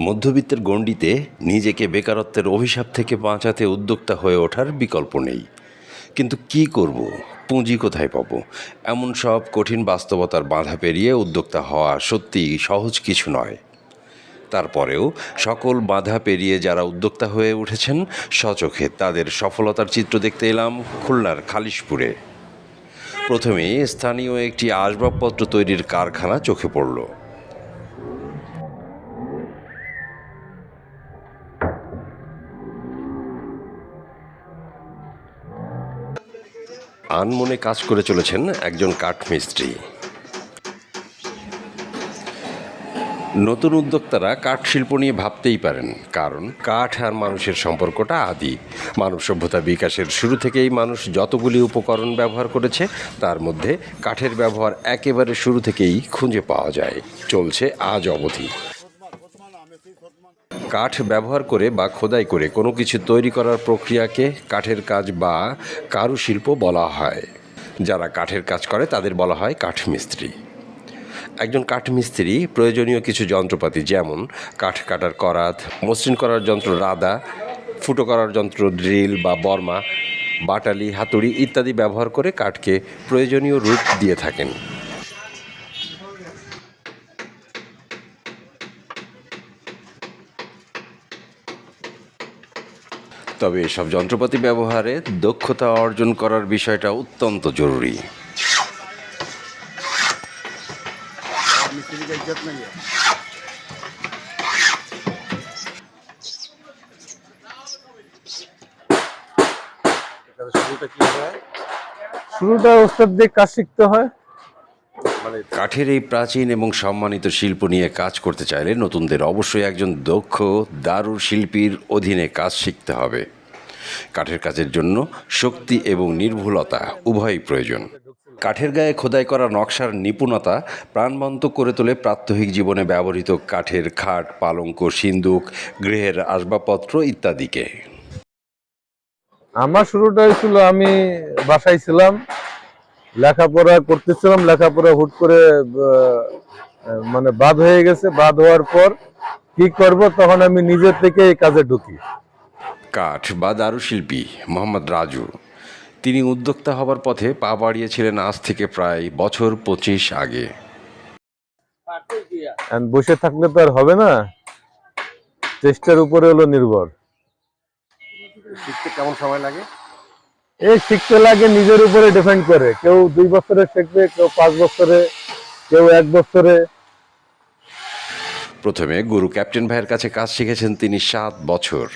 মধ্যবিত্তের গণ্ডিতে নিজেকে বেকারত্বের অভিশাপ থেকে বাঁচাতে উদ্যোক্তা হয়ে ওঠার বিকল্প নেই। কিন্তু কি করব? পুঁজি কোথায় পাবো? এমন সব কঠিন বাস্তবতার বাধা পেরিয়ে উদ্যোক্তা হওয়া সত্যিই সহজ কিছু নয়। তারপরেও সকল বাধা পেরিয়ে যারা উদ্যোক্তা হয়ে উঠেছেন সচোখে তাদের সফলতার চিত্র দেখতে এলাম খুলনার খালিশপুরে। প্রথমে স্থানীয় একটি আসবাবপত্র তৈরির কারখানা চোখে পড়ল। আনমনে কাজ করে চলেছেন একজন কাঠমিস্ত্রি। নতুন উদ্যোক্তারা কাঠ শিল্প নিয়ে ভাবতেই পারেন, কারণ কাঠ আর মানুষের সম্পর্কটা আদি। মানব সভ্যতা বিকাশের শুরু থেকেই মানুষ যতগুলি উপকরণ ব্যবহার করেছে, তার মধ্যে কাঠের ব্যবহার একেবারে শুরু থেকেই খুঁজে পাওয়া যায়। চলছে আজ অবধি। কাঠ ব্যবহার করে বা খোদাই করে কোনো কিছু তৈরি করার প্রক্রিয়াকে কাঠের কাজ বা কারুশিল্প বলা হয়। যারা কাঠের কাজ করে তাদের বলা হয় কাঠমিস্ত্রি একজন কাঠমিস্ত্রি প্রয়োজনীয় কিছু যন্ত্রপাতি যেমন কাঠ কাটার করাত, মসৃণ করার যন্ত্র রাদা, ফুটো করার যন্ত্র ড্রিল বা বর্মা, বাটালি, হাতুড়ি ইত্যাদি ব্যবহার করে কাঠকে প্রয়োজনীয় রূপ দিয়ে থাকেন। তবে এসব যন্ত্রপাতি ব্যবহারে দক্ষতা অর্জন করার বিষয়টা অত্যন্ত জরুরি। শুরুটা ওস্তাদ দিয়ে কাজ শিখতে হয়। কাঠের এই প্রাচীন এবং সম্মানিত শিল্প নিয়ে কাজ করতে চাইলে নতুনদের অবশ্যই একজন দক্ষ দারুর শিল্পীর অধীনে কাজ শিখতে হবে। কাঠের কাজের জন্য শক্তি এবং নির্ভুলতা উভয়ই প্রয়োজন। কাঠের গায়ে খোদাই করা নকশার নিপুণতা প্রাণবন্ত করে তোলে প্রাত্যহিক জীবনে ব্যবহৃত কাঠের খাট পালঙ্ক সিন্দুক গৃহের আসবাবপত্র ইত্যাদিকে। আমার শুরুটা হয়েছিল আমি বাসায় ছিলাম। লেখাপড়া করতেছিলাম লেখাপড়া হুট করে আহ, মানে বাদ হয়ে গেছে। বাদ হওয়ার পর কি করব তখন আমি নিজের থেকে এই কাজে ঢুকি। কাঠ বা দারুশিল্পী মোহাম্মদ রাজু তিনি উদ্যোক্তা হবার পথে পা বাড়িয়েছিলেন আজ থেকে প্রায় বছর পঁচিশ আগে। বসে থাকলে তো আর হবে না। চেষ্টার উপরে হলো নির্ভর। শিখতে কেমন সময় লাগে? এই শিখতে লাগে নিজের উপরে ডিপেন্ড করে। কেউ দুই বছরে শিখবে, কেউ পাঁচ বছরে, কেউ এক বছরে। প্রথমে গুরু ক্যাপ্টেন ভাইয়ের কাছে কাজ শিখেছেন তিনি সাত বছর।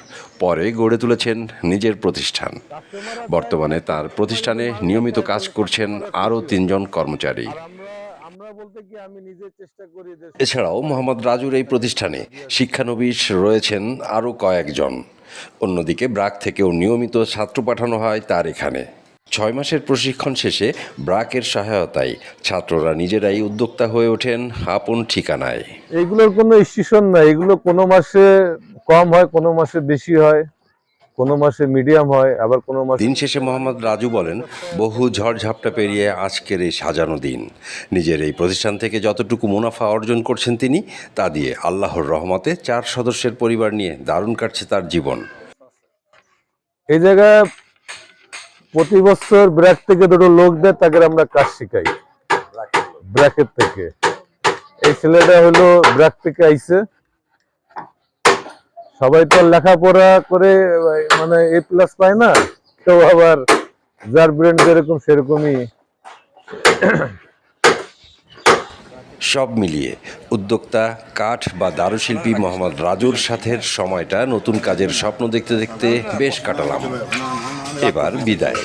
পরে গড়ে তুলেছেন নিজের প্রতিষ্ঠান। বর্তমানে তার প্রতিষ্ঠানে নিয়মিত কাজ করছেন আরও তিনজন কর্মচারী। এছাড়াও মোহাম্মদ রাজুর এই প্রতিষ্ঠানে শিক্ষানবিশ রয়েছেন আরও কয়েকজন। অন্যদিকে ব্রাক থেকেও নিয়মিত ছাত্র পাঠানো হয় তার এখানে। ছয় মাসের প্রশিক্ষণ শেষে ব্রাকের সহায়তায় ছাত্ররা নিজেরাই উদ্যোক্তা হয়ে ওঠেন আপন ঠিকানায়। এগুলোর কোনো স্টেশন নাই। এগুলো কোনো মাসে কম হয় কোনো মাসে বেশি হয়। কোনো মাসে মিডিয়াম হয় আবার কোনো মাসে দিন শেষে মোহাম্মদ রাজু বলেন বহু ঝড়ঝাপটা পেরিয়ে আজকের এই সাজানো দিন। নিজের এই প্রতিষ্ঠান থেকে যতটুকু মুনাফা অর্জন করছেন তিনি তা দিয়ে আল্লাহর রহমতে চার সদস্যের পরিবার নিয়ে দারুণ কাটছে তার জীবন। এই জায়গায় প্রতি বছর ব্র্যাক থেকে দুটো লোক দেয় তাকে আমরা কাজ শিখাই। ব্র্যাকের থেকে। এই ছেলেটা হলো ব্র্যাক থেকে আইছে। সবাই তো লেখাপড়া করে মানে এ প্লাস পায় না, কেউ আবার যার ব্রেন যেরকম সেরকমই। সব মিলিয়ে উদ্যোক্তা কাঠ বা দারুশিল্পী মোহাম্মদ রাজুর সাথে সময়টা নতুন কাজের স্বপ্ন দেখতে দেখতে বেশ কাটালাম। এবার বিদায়।